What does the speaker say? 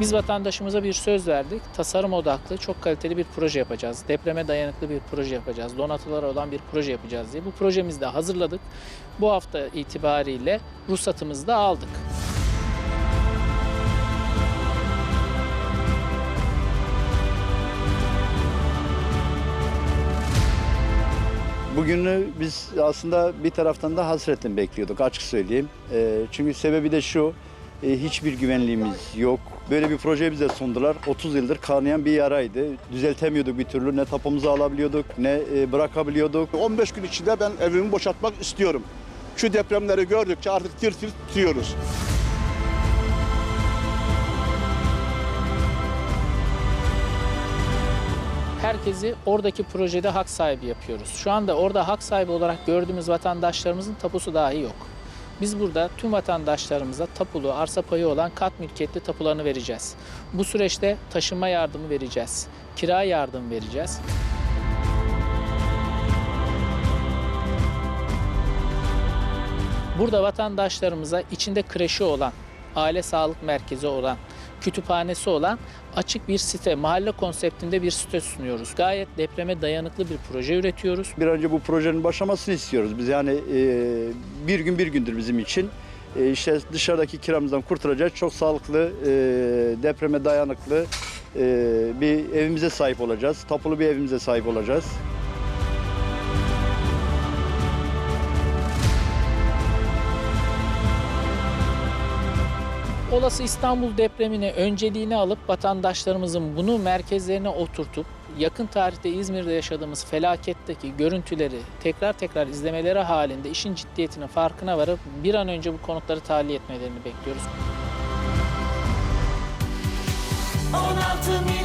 Biz vatandaşımıza bir söz verdik. Tasarım odaklı, çok kaliteli bir proje yapacağız. Depreme dayanıklı bir proje yapacağız. Donatıları olan bir proje yapacağız diye. Bu projemizi de hazırladık. Bu hafta itibariyle ruhsatımızı da aldık. Bugünü biz aslında bir taraftan da hasretle bekliyorduk açık söyleyeyim. Ee, çünkü sebebi de şu, hiçbir güvenliğimiz yok. Böyle bir proje bize sundular. 30 yıldır kanayan bir yaraydı. Düzeltemiyorduk bir türlü. Ne tapumuzu alabiliyorduk, ne e, bırakabiliyorduk. 15 gün içinde ben evimi boşaltmak istiyorum. Şu depremleri gördükçe artık tir tir titriyoruz. herkesi oradaki projede hak sahibi yapıyoruz. Şu anda orada hak sahibi olarak gördüğümüz vatandaşlarımızın tapusu dahi yok. Biz burada tüm vatandaşlarımıza tapulu, arsa payı olan kat mülkiyetli tapularını vereceğiz. Bu süreçte taşınma yardımı vereceğiz, kira yardım vereceğiz. Burada vatandaşlarımıza içinde kreşi olan, aile sağlık merkezi olan, kütüphanesi olan açık bir site, mahalle konseptinde bir site sunuyoruz. Gayet depreme dayanıklı bir proje üretiyoruz. Bir önce bu projenin başlamasını istiyoruz. Biz yani e, bir gün bir gündür bizim için. E, işte dışarıdaki kiramızdan kurtulacağız. Çok sağlıklı, e, depreme dayanıklı e, bir evimize sahip olacağız. Tapulu bir evimize sahip olacağız. Olası İstanbul depremini önceliğine alıp vatandaşlarımızın bunu merkezlerine oturtup yakın tarihte İzmir'de yaşadığımız felaketteki görüntüleri tekrar tekrar izlemeleri halinde işin ciddiyetinin farkına varıp bir an önce bu konutları tahliye etmelerini bekliyoruz. 16